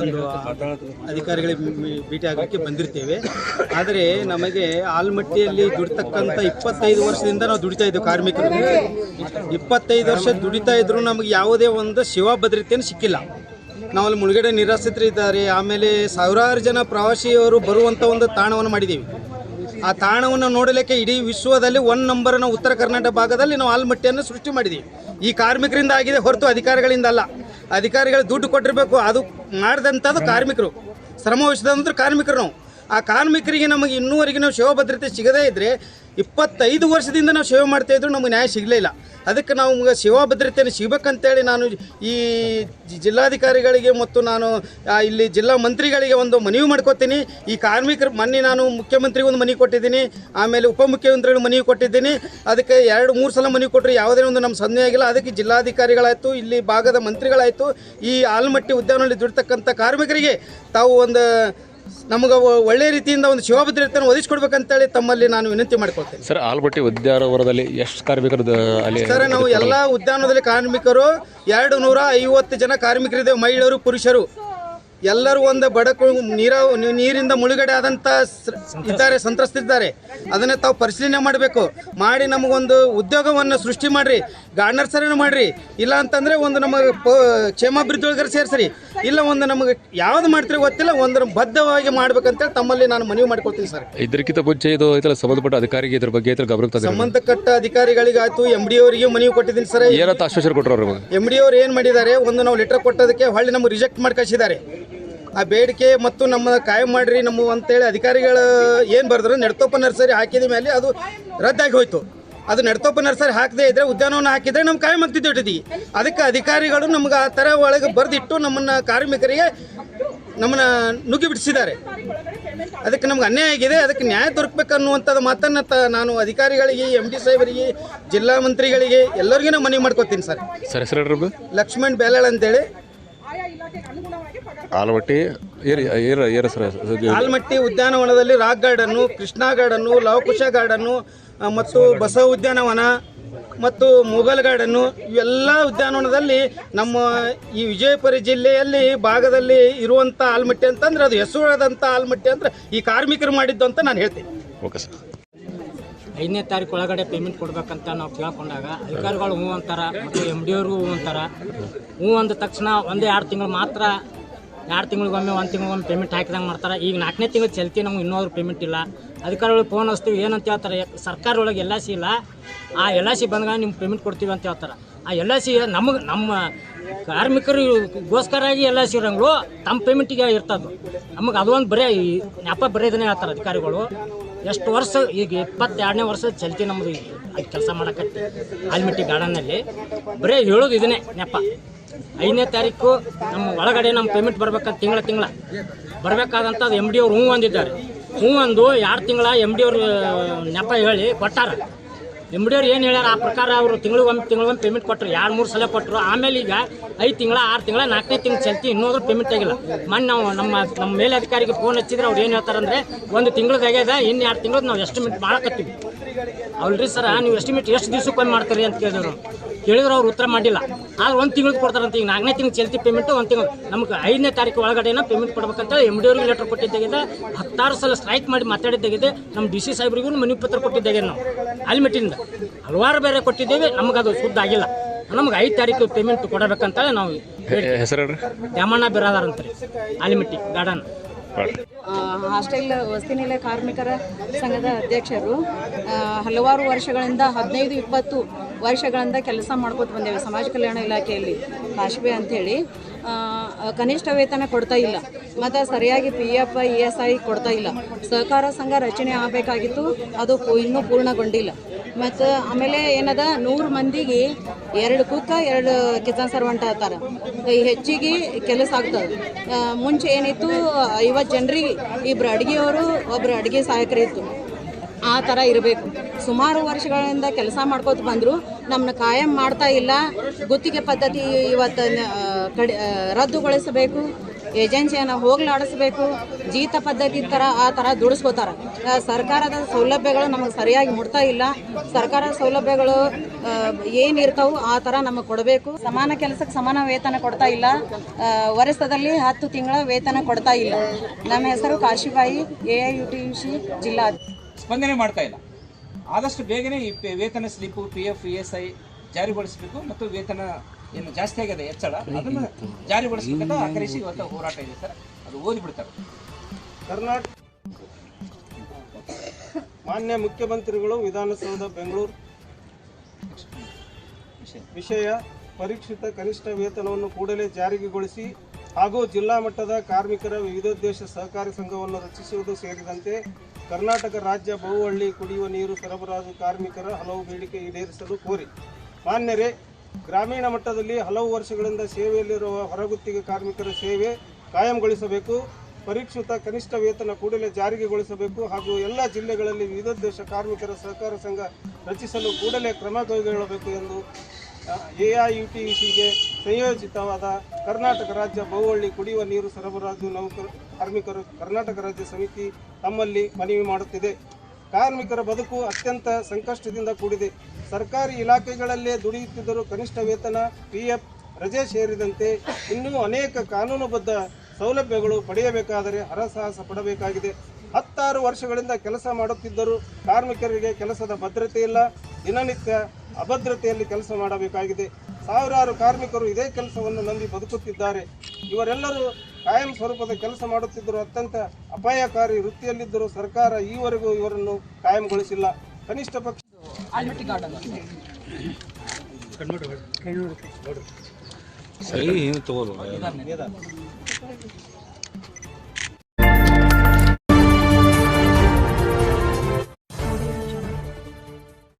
ಒಂದು ಅಧಿಕಾರಿಗಳಿಗೆ ಭೇಟಿ ಆಗೋಕ್ಕೆ ಬಂದಿರ್ತೇವೆ. ಆದರೆ ನಮಗೆ ಆಲ್ಮಟ್ಟಿಯಲ್ಲಿ ದುಡಿತಕ್ಕಂಥ ಇಪ್ಪತ್ತೈದು ವರ್ಷದಿಂದ ನಾವು ದುಡಿತಾ ಇದ್ದೇವೆ ಕಾರ್ಮಿಕರು. ಇಪ್ಪತ್ತೈದು ವರ್ಷ ದುಡಿತಾ ಇದ್ರು ನಮಗೆ ಯಾವುದೇ ಒಂದು ಸೇವಾ ಭದ್ರತೆಯನ್ನು ಸಿಕ್ಕಿಲ್ಲ. ನಾವಲ್ಲಿ ಮುಳುಗಡೆ ನಿರಾಸಿತರಿದ್ದಾರೆ ಇದ್ದಾರೆ ಆಮೇಲೆ ಸಾವಿರಾರು ಜನ ಪ್ರವಾಸಿಯವರು ಬರುವಂಥ ಒಂದು ತಾಣವನ್ನು ಮಾಡಿದ್ದೀವಿ. ಆ ತಾಣವನ್ನು ನೋಡಲಿಕ್ಕೆ ಇಡೀ ವಿಶ್ವದಲ್ಲಿ ಒನ್ ನಂಬರ್ನ ಉತ್ತರ ಕರ್ನಾಟಕ ಭಾಗದಲ್ಲಿ ನಾವು ಆಲ್ಮಟ್ಟಿಯನ್ನು ಸೃಷ್ಟಿ ಮಾಡಿದ್ದೀವಿ. ಈ ಕಾರ್ಮಿಕರಿಂದ ಆಗಿದೆ ಹೊರತು ಅಧಿಕಾರಿಗಳಿಂದ ಅಲ್ಲ. ಅಧಿಕಾರಿಗಳು ದುಡ್ಡು ಕೊಟ್ಟಿರಬೇಕು. ಅದು ಮಾಡಿದಂಥದ್ದು ಕಾರ್ಮಿಕರು. ಶ್ರಮ ವಹಿಸಿದಂದ್ರೆ ಕಾರ್ಮಿಕರು ನಾವು. ಆ ಕಾರ್ಮಿಕರಿಗೆ ನಮಗೆ ಇನ್ನೂವರೆಗೆ ನಾವು ಸೇವಾ ಭದ್ರತೆ ಸಿಗದೇ ಇದ್ದರೆ ಇಪ್ಪತ್ತೈದು ವರ್ಷದಿಂದ ನಾವು ಸೇವೆ ಮಾಡ್ತಾ ಇದ್ರು ನಮಗೆ ನ್ಯಾಯ ಸಿಗಲಿಲ್ಲ ಅದಕ್ಕೆ ನಾವು ಸೇವಾ ಭದ್ರತೆಯನ್ನು ಸಿಗಬೇಕಂತೇಳಿ ನಾನು ಈ ಜಿಲ್ಲಾಧಿಕಾರಿಗಳಿಗೆ ಮತ್ತು ನಾನು ಇಲ್ಲಿ ಜಿಲ್ಲಾ ಮಂತ್ರಿಗಳಿಗೆ ಒಂದು ಮನವಿ ಮಾಡ್ಕೋತೀನಿ. ಈ ಕಾರ್ಮಿಕರು ಮೊನ್ನೆ ನಾನು ಮುಖ್ಯಮಂತ್ರಿಗೆ ಒಂದು ಮನವಿ ಕೊಟ್ಟಿದ್ದೀನಿ. ಆಮೇಲೆ ಉಪಮುಖ್ಯಮಂತ್ರಿಗಳು ಮನವಿ ಕೊಟ್ಟಿದ್ದೀನಿ. ಅದಕ್ಕೆ ಎರಡು, ಮೂರು ಸಲ ಮನವಿ ಕೊಟ್ಟರೆ ಯಾವುದೇ ಒಂದು ನಮ್ಮ ಸಂದೇಹ ಆಗಿಲ್ಲ. ಅದಕ್ಕೆ ಜಿಲ್ಲಾಧಿಕಾರಿಗಳಾಯಿತು, ಇಲ್ಲಿ ಭಾಗದ ಮಂತ್ರಿಗಳಾಯಿತು, ಈ ಆಲ್ಮಟ್ಟಿ ಉದ್ಯಾನದಲ್ಲಿ ದುಡಿತಕ್ಕಂಥ ಕಾರ್ಮಿಕರಿಗೆ ತಾವು ಒಂದು ನಮಗೆ ಒಳ್ಳೆ ರೀತಿಯಿಂದ ಒಂದು ಶಿವಭದ್ರತೆಯನ್ನು ಭದ್ರತೆಯನ್ನು ಒದಗಿಸ್ಕೊಡ್ಬೇಕಂತೇಳಿ ತಮ್ಮಲ್ಲಿ ನಾನು ವಿನಂತಿ ಮಾಡ್ಕೊಳ್ತೇನೆ. ಸರ್ ಆಲ್ಬಟ್ಟಿ ಉದ್ಯಾನವನದಲ್ಲಿ ಎಷ್ಟು ಕಾರ್ಮಿಕರು ಅಲ್ಲಿ ಸರ್ ನಾವು ಎಲ್ಲ ಉದ್ಯಾನದಲ್ಲಿ ಕಾರ್ಮಿಕರು ಎರಡು ನೂರ ಐವತ್ತು ಜನ ಕಾರ್ಮಿಕರಿದ್ದೇವೆ ಮಹಿಳೆಯರು ಪುರುಷರು. ಎಲ್ಲರೂ ಒಂದು ಬಡಕು ನೀರ ನೀರಿಂದ ಮುಳುಗಡೆ ಆದಂಥ ಇದ್ದಾರೆ ಸಂತ್ರಸ್ತಿದ್ದಾರೆ. ಅದನ್ನು ತಾವು ಪರಿಶೀಲನೆ ಮಾಡಬೇಕು. ಮಾಡಿ ನಮಗೊಂದು ಉದ್ಯೋಗವನ್ನು ಸೃಷ್ಟಿ ಮಾಡಿರಿ. ಗಾರ್ನರ್ಸರನ್ನು ಮಾಡಿರಿ? ಇಲ್ಲ ಅಂತಂದರೆ ಒಂದು ನಮಗೆ ಪ ಕ್ಷೇಮಾಭಿವೃದ್ಧಿಯೊಳಗರ ಸೇರಿಸ್ರಿ. ಇಲ್ಲ ಒಂದು ನಮಗೆ ಯಾವ್ದು ಮಾಡ್ತೀರಿ ಗೊತ್ತಿಲ್ಲ ಒಂದು ಬದ್ಧವಾಗಿ ಮಾಡ್ಬೇಕಂತೇಳಿ ತಮ್ಮಲ್ಲಿ ನಾನು ಮನವಿ ಮಾಡ್ಕೊಳ್ತೀನಿ ಸರ್. ಇದಕ್ಕಿಂತ ಮುಂಚೆ ಇದು ಇದೆಲ್ಲ ಸಂಬಂಧಪಟ್ಟ ಅಧಿಕಾರಿಗೆ ಇದ್ರ ಬಗ್ಗೆ ತಂದಿಲ್ಲ ಸಂಬಂಧಪಟ್ಟ ಅಧಿಕಾರಿಗಳಿಗಾಯ್ತು ಎಂ ಡಿ ಅವರಿಗೆ ಮನವಿ ಕೊಟ್ಟಿದ್ದೀನಿ ಸರ್. ಏನಂತ ಆಶ್ವಾಸನೆ ಕೊಟ್ಟರು ಅವರು ಎಂ ಡಿ ಅವ್ರು ಏನು ಮಾಡಿದ್ದಾರೆ ಒಂದು ನಾವು ಲೆಟರ್ ಕೊಟ್ಟದಕ್ಕೆ ಹೊಳ್ಳಿ ನಮ್ಗೆ ರಿಜೆಕ್ಟ್ ಮಾಡಿ ಕಳಿಸಿದ್ದಾರೆ. ಆ ಬೇಡಿಕೆ ಮತ್ತು ನಮ್ಮ ಕಾಯಂ ಮಾಡ್ರಿ ನಮ್ಮ ಅಂತೇಳಿ ಅಧಿಕಾರಿಗಳು ಏನು ಬರೆದ್ರು ನೆಡ್ತೋಪ ನರ್ಸರಿ ಹಾಕಿದ ಮೇಲೆ ಅದು ರದ್ದಾಗಿ ಹೋಯ್ತು. ಅದು ನಡ್ತೋಪ ನರ್ಸರಿ ಹಾಕದೇ ಇದ್ರೆ ಉದ್ಯಾನವನ ಹಾಕಿದ್ರೆ ನಮ್ಗೆ ಕಾಯಂ ಇಟ್ಟಿದ್ದೀವಿ ಅದಕ್ಕೆ ಅಧಿಕಾರಿಗಳು ನಮ್ಗೆ ಆ ಥರ ಒಳಗೆ ಬರೆದಿಟ್ಟು ನಮ್ಮನ್ನು ಕಾರ್ಮಿಕರಿಗೆ ನಮ್ಮನ್ನ ನುಗ್ಗಿ ಬಿಡಿಸಿದ್ದಾರೆ. ಅದಕ್ಕೆ ನಮ್ಗೆ ಅನ್ಯಾಯ ಆಗಿದೆ ಅದಕ್ಕೆ ನ್ಯಾಯ ದೊರಕಬೇಕನ್ನುವಂಥದ್ದು ಮಾತನ್ನು ತ ನಾನು ಅಧಿಕಾರಿಗಳಿಗೆ ಎಂ ಡಿ ಸಾಹೇಬರಿಗೆ ಜಿಲ್ಲಾ ಮಂತ್ರಿಗಳಿಗೆ ಎಲ್ಲರಿಗೂ ನಾನು ಮನವಿ ಮಾಡ್ಕೋತೀನಿ ಸರ್. ಸರ್ ಹೆಸರು? ಲಕ್ಷ್ಮಣ್ ಬೇಲಾಳ್ ಅಂತೇಳಿ. ಆಲಮಟ್ಟಿ ಆಲಮಟ್ಟಿ ಏರ್ ಏರ ಸರ್ ಇದು- ಆಲ್ಮಟ್ಟಿ ಉದ್ಯಾನವನದಲ್ಲಿ rock garden Krishna garden Lavakusha garden ಮತ್ತು ಬಸವ ಉದ್ಯಾನವನ ಮತ್ತು ಮುಘಲ್ ಗಾರ್ಡನ್ನು ಇವೆಲ್ಲ ಉದ್ಯಾನವನದಲ್ಲಿ ನಮ್ಮ ಈ ವಿಜಯಪುರ ಜಿಲ್ಲೆಯಲ್ಲಿ ಭಾಗದಲ್ಲಿ ಇರುವಂಥ ಆಲ್ಮಟ್ಟಿ ಅಂತಂದ್ರೆ ಅದು ಹೆಸರಾದಂಥ ಆಲ್ಮಟ್ಟಿ ಅಂದ್ರೆ ಈ ಕಾರ್ಮಿಕರು ಮಾಡಿದ್ದು ಅಂತ ನಾನು ಹೇಳ್ತೀನಿ. Okay sir. ಐದನೇ ತಾರೀಕು ಒಳಗಡೆ ಪೇಮೆಂಟ್ ಕೊಡ್ಬೇಕಂತ ನಾವು ಕೇಳ್ಕೊಂಡಾಗ ಅಧಿಕಾರಿಗಳು ಹ್ಞೂ ಅಂತಾರೆ ಮತ್ತು ಎಂ ಡಿ ಅವರು ಹ್ಞೂ ಅಂತಾರೆ. ಹ್ಞೂ ಅಂದ ತಕ್ಷಣ ಒಂದೇ ಎರಡು ತಿಂಗಳು ಮಾತ್ರ ಎರಡು ತಿಂಗಳಿಗೊಮ್ಮೆ, ಒಂದು ತಿಂಗಳಿಗೊಮ್ಮೆ ಪೇಮೆಂಟ್ ಹಾಕಿದಂಗೆ ಮಾಡ್ತಾರೆ. ಈಗ ನಾಲ್ಕನೇ ತಿಂಗಳು ಚಲ್ತಿ ನಮ್ಗೆ ಇನ್ನೂ ಪೇಮೆಂಟ್ ಇಲ್ಲ. ಅಧಿಕಾರಿಗಳು ಫೋನ್ ಹಚ್ತೀವಿ, ಏನಂತ ಹೇಳ್ತಾರೆ, ಸರ್ಕಾರ ಒಳಗೆ ಎಲ್ ಐ ಸಿ ಇಲ್ಲ. ಆ ಎಲ್ ಐ ಸಿ ಬಂದಾಗ ನಿಮ್ಗೆ ಪೇಮೆಂಟ್ ಕೊಡ್ತೀವಿ ಅಂತ ಹೇಳ್ತಾರೆ. ಆ ಎಲ್ ಐ ಸಿ ನಮಗೆ, ನಮ್ಮ ಕಾರ್ಮಿಕರಿಗೋಸ್ಕರಾಗಿ ಎಲ್ ಐ ಸಿ ಇರೋಂಗಳು ತಮ್ಮ ಪೇಮೆಂಟಿಗೆ ಇರ್ತದ್ದು. ನಮಗೆ ಅದೊಂದು ಬರೀ ನೆಪ ಬರೆಯೋದನ್ನೇ ಹೇಳ್ತಾರೆ ಅಧಿಕಾರಿಗಳು. ಎಷ್ಟು ವರ್ಷ, ಈಗ ಇಪ್ಪತ್ತೆರಡನೇ ವರ್ಷ ಚಲ್ತಿ ನಮ್ಮದು ಕೆಲಸ ಮಾಡೋಕ್ಕೆ ಆಲ್ಮಿಟ್ಟಿ ಗಾರ್ಡನ್ನಲ್ಲಿ. ಬರೀ ಹೇಳೋದು ಇದನ್ನೇ ನೆಪ ಐದನೇ ತಾರೀಕು ನಮ್ಮ ಒಳಗಡೆ ನಮ್ಮ ಪೇಮೆಂಟ್ ಬರ್ಬೇಕಂತ ತಿಂಗಳ ತಿಂಗಳ. ಬರ್ಬೇಕಾದಂತ ಎಂ ಡಿ ಅವ್ರು ಹ್ಞೂ ಅಂದಿದ್ದಾರೆ. ಹ್ಞೂ ಅಂದು ಎರಡು ತಿಂಗಳ ಎಂ ಡಿ ಅವ್ರು ನೆಪ ಹೇಳಿ ಕೊಟ್ಟಾರ. ಎಂ ಡಿ ಅವ್ರು ಏನು ಹೇಳ್ಯಾರ? ಆ ಪ್ರಕಾರ ಅವರು ತಿಂಗಳಿಗೊಮ್ಮೆ ತಿಂಗಳಿಗೊಮ್ಮೆ ಪೇಮೆಂಟ್ ಕೊಟ್ಟರು ಎರಡು, ಮೂರು ಸಲ ಕೊಟ್ಟರು ಆಮೇಲೆ ಈಗ ಐದು ತಿಂಗಳ, ಆರು ತಿಂಗಳ, ನಾಲ್ಕನೇ ತಿಂಗಳು ಚಲ್ತಿ ಇನ್ನೋದ್ರ ಪೇಮೆಂಟ್ ಆಗಿಲ್ಲ. ಮೊನ್ನೆ ನಾವು ನಮ್ಮ ನಮ್ಮ ಮೇಲಧಿಕಾರಿಗೆ ಫೋನ್ ಹಚ್ಚಿದ್ರೆ ಅವ್ರು ಏನು ಹೇಳ್ತಾರಂದ್ರೆ, ಒಂದು ತಿಂಗಳದಾಗ್ಯದ ಇನ್ನು ಎರಡು ತಿಂಗಳು ನಾವು ಎಸ್ಟಿಮೇಟ್ ಮಾಡಕತ್ತೀವಿ. ಅಲ್ರಿ ಸರ, ನೀವು ಎಸ್ಟಿಮೇಟ್ ಎಷ್ಟು ದಿವ್ಸಕ್ಕೊಮ್ಮೆ ಮಾಡ್ತೀರಿ? ಅಂತ ಕೇಳಿದ್ರು ಕೇಳಿದ್ರೆ ಅವ್ರು ಉತ್ತರ ಮಾಡಿಲ್ಲ. ಆದ್ರೆ ಒಂದು ತಿಂಗಳು ಕೊಡ್ತಾರಂತ. ಈಗ ನಾಲ್ಕನೇ ತಿಂಗಳು ಚಲ್ತಿ ಪೇಮೆಂಟ್ ಒಂದು ತಿಂಗಳು ನಮ್ಗೆ ಐದನೇ ತಾರೀಕು ಒಳಗಡೆನ ಪೇಮೆಂಟ್ ಕೊಡ್ಬೇಕಂತ ಎಂ ಡಿ ಅವ್ರಿಗೆ ಲೆಟರ್ ಕೊಟ್ಟಿದ್ದಾಗಿದೆ. ಹತ್ತಾರು ಸಲ ಸ್ಟ್ರೈಕ್ ಮಾಡಿ ಮಾತಾಡಿದ್ದಾಗಿದೆ. ನಮ್ಮ ಡಿ ಸಿ ಸಾಹೇಬ್ರಿಗೂ ಮನವಿ ಪತ್ರ ಕೊಟ್ಟಿದ್ದಾಗೆ ನಾವು. ಅಲ್ಮೆಟಿಂದ ಹಲವಾರು ಬೇರೆ ಕೊಟ್ಟಿದ್ದೇವೆ. ನಮ್ಗೆ ಅದು ಶುದ್ಧ ಆಗಿಲ್ಲ. ನಮ್ಗೆ ಐದು ತಾರೀಕು ಪೇಮೆಂಟ್ ಕೊಡಬೇಕಂತ ನಾವು ಹೆಸರು ದ್ಯಾಮಣ್ಣ ಬಿರಾದಾರ್ ಅಂತಾರೆ ಆಲಿಮಿಟ್ಟಿ ಗಾರ್ಡನ್ ಹಾಸ್ಟೆಲ್ ವಸತಿನಿಲಯ ಕಾರ್ಮಿಕರ ಸಂಘದ ಅಧ್ಯಕ್ಷರು. ಹಲವಾರು ವರ್ಷಗಳಿಂದ ಹದಿನೈದು ಇಪ್ಪತ್ತು ವರ್ಷಗಳಿಂದ ಕೆಲಸ ಮಾಡ್ಕೋತ ಬಂದೇವೆ ಸಮಾಜ ಕಲ್ಯಾಣ ಇಲಾಖೆಯಲ್ಲಿ ಕಾಶ್ಬೆ ಅಂಥೇಳಿ. ಕನಿಷ್ಠ ವೇತನ ಕೊಡ್ತಾ ಇಲ್ಲ. ಮತ್ತು ಸರಿಯಾಗಿ P F E S I ಕೊಡ್ತಾ ಇಲ್ಲ. ಸಹಕಾರ ಸಂಘ ರಚನೆ ಆಗಬೇಕಾಗಿತ್ತು, ಅದು ಇನ್ನೂ ಪೂರ್ಣಗೊಂಡಿಲ್ಲ. ಮತ್ತು ಆಮೇಲೆ ಏನದ, ನೂರು ಮಂದಿಗೆ ಎರಡು ಕುಕ್ಕ ಎರಡು ಕಿಸಾನ್ ಸರ್ವಂಟ ಆತಾರ. ಹೆಚ್ಚಿಗೆ ಕೆಲಸ ಆಗ್ತದೆ. ಮುಂಚೆ ಏನಿತ್ತು, ಐವತ್ತು ಜನರಿಗೆ ಇಬ್ಬರು ಅಡುಗೆಯವರು ಒಬ್ಬರು ಅಡುಗೆ ಸಹಾಯಕರು ಇತ್ತು ಆ ಥರ ಇರಬೇಕು. ಸುಮಾರು ವರ್ಷಗಳಿಂದ ಕೆಲಸ ಮಾಡ್ಕೋತ ಬಂದರು. ನಮ್ಮನ್ನ ಕಾಯಂ ಮಾಡ್ತಾ ಇಲ್ಲ. ಗುತ್ತಿಗೆ ಪದ್ಧತಿ ಇವತ್ತು ಕಡೆ ರದ್ದುಗೊಳಿಸಬೇಕು. ಏಜೆನ್ಸಿಯನ್ನು ಹೋಗ್ಲಾಡಿಸ್ಬೇಕು. ಜೀತ ಪದ್ಧತಿ ಥರ ಆ ಥರ ದುಡಿಸ್ಕೋತಾರೆ. ಸರ್ಕಾರದ ಸೌಲಭ್ಯಗಳು ನಮಗೆ ಸರಿಯಾಗಿ ಮುಡ್ತಾ ಇಲ್ಲ. ಸರ್ಕಾರದ ಸೌಲಭ್ಯಗಳು ಏನಿರ್ತಾವೆ ಆ ಥರ ನಮಗೆ ಕೊಡಬೇಕು. ಸಮಾನ ಕೆಲಸಕ್ಕೆ ಸಮಾನ ವೇತನ ಕೊಡ್ತಾ ಇಲ್ಲ. ವರ್ಷದಲ್ಲಿ ಹತ್ತು ತಿಂಗಳ ವೇತನ ಕೊಡ್ತಾ ಇಲ್ಲ. ನಮ್ಮ ಹೆಸರು Kashibai, A I T U C C, ಜಿಲ್ಲಾ ಸ್ಪಂದನೆ ಮಾಡ್ತಾ ಇಲ್ಲ. ಆದಷ್ಟು ಬೇಗನೆ ಈ ಪೆ- ವೇತನ slip P F E S I ಜಾರಿಗೊಳಿಸಬೇಕು ಮತ್ತು ವೇತನ ಏನು ಜಾಸ್ತಿ ಆಗಿದೆ ಹೆಚ್ಚಳ ಅದನ್ನು ಜಾರಿಗೊಳಿಸಬೇಕಂತ ಆಗ್ರಹಿಸಿ ಇವತ್ತು ಹೋರಾಟ ಇದೆ ಸರ್. ಅದು ಓದಿಬಿಡ್ತಾರೆ. ಕರ್ನಾಟಕ ಮಾನ್ಯ ಮುಖ್ಯಮಂತ್ರಿಗಳು ವಿಧಾನಸೌಧ ಬೆಂಗಳೂರು. ವಿಷಯ. ಪರೀಕ್ಷಿತ ಕನಿಷ್ಠ ವೇತನವನ್ನು ಕೂಡಲೇ ಜಾರಿಗೆಗೊಳಿಸಿ ಹಾಗೂ ಜಿಲ್ಲಾ ಮಟ್ಟದ ಕಾರ್ಮಿಕರ ವಿವಿಧೋದ್ದೇಶ ಸಹಕಾರಿ ಸಂಘವನ್ನು ರಚಿಸುವುದು ಸೇರಿದಂತೆ ಕರ್ನಾಟಕ ರಾಜ್ಯ ಬಹುಹಳ್ಳಿ ಕುಡಿಯುವ ನೀರು ಸರಬರಾಜು ಕಾರ್ಮಿಕರ ಹಲವು ಬೇಡಿಕೆ ಈಡೇರಿಸಲು ಕೋರಿ. ಮಾನ್ಯರೇ, ಗ್ರಾಮೀಣ ಮಟ್ಟದಲ್ಲಿ ಹಲವು ವರ್ಷಗಳಿಂದ ಸೇವೆಯಲ್ಲಿರುವ ಹೊರಗುತ್ತಿಗೆ ಕಾರ್ಮಿಕರ ಸೇವೆ ಕಾಯಂಗೊಳಿಸಬೇಕು. ಪರೀಕ್ಷಿತ ಕನಿಷ್ಠ ವೇತನ ಕೂಡಲೇ ಜಾರಿಗೆಗೊಳಿಸಬೇಕು ಹಾಗೂ ಎಲ್ಲ ಜಿಲ್ಲೆಗಳಲ್ಲಿ ವಿವಿಧೋದ್ದೇಶ ಕಾರ್ಮಿಕರ ಸಹಕಾರ ಸಂಘ ರಚಿಸಲು ಕೂಡಲೇ ಕ್ರಮ ಕೈಗೊಳ್ಳಬೇಕು ಎಂದು ಎಐಯುಟಿಸಿಗೆ ಸಂಯೋಜಿತವಾದ ಕರ್ನಾಟಕ ರಾಜ್ಯ ಬಹುಹಳ್ಳಿ ಕುಡಿಯುವ ನೀರು ಸರಬರಾಜು ನೌಕರ, ಕಾರ್ಮಿಕರು ಕರ್ನಾಟಕ ರಾಜ್ಯ ಸಮಿತಿ ತಮ್ಮಲ್ಲಿ ಮನವಿ ಮಾಡುತ್ತಿದೆ. ಕಾರ್ಮಿಕರ ಬದುಕು ಅತ್ಯಂತ ಸಂಕಷ್ಟದಿಂದ ಕೂಡಿದೆ. ಸರ್ಕಾರಿ ಇಲಾಖೆಗಳಲ್ಲೇ ದುಡಿಯುತ್ತಿದ್ದರೂ ಕನಿಷ್ಠ ವೇತನ, ಪಿಎಫ್ ರಜೆ ಸೇರಿದಂತೆ ಇನ್ನೂ ಅನೇಕ ಕಾನೂನುಬದ್ಧ ಸೌಲಭ್ಯಗಳು ಪಡೆಯಬೇಕಾದರೆ ಹರಸಾಹಸ ಪಡಬೇಕಾಗಿದೆ. ಹತ್ತಾರು ವರ್ಷಗಳಿಂದ ಕೆಲಸ ಮಾಡುತ್ತಿದ್ದರೂ ಕಾರ್ಮಿಕರಿಗೆ ಕೆಲಸದ ಭದ್ರತೆ ಇಲ್ಲ ದಿನನಿತ್ಯ ಅಭದ್ರತೆಯಲ್ಲಿ ಕೆಲಸ ಮಾಡಬೇಕಾಗಿದೆ. ಸಾವಿರಾರು ಕಾರ್ಮಿಕರು ಇದೇ ಕೆಲಸವನ್ನು ನಂಬಿ ಬದುಕುತ್ತಿದ್ದಾರೆ. ಇವರೆಲ್ಲರೂ ಕಾಯಂ ಸ್ವರೂಪದ ಕೆಲಸ ಮಾಡುತ್ತಿದ್ದರೂ ಅತ್ಯಂತ ಅಪಾಯಕಾರಿ ವೃತ್ತಿಯಲ್ಲಿದ್ದರೂ ಸರ್ಕಾರ ಈವರೆಗೂ ಇವರನ್ನು ಕಾಯಂಗೊಳಿಸಿಲ್ಲ. ಕನಿಷ್ಠ ಪಕ್ಷ ಸರಿ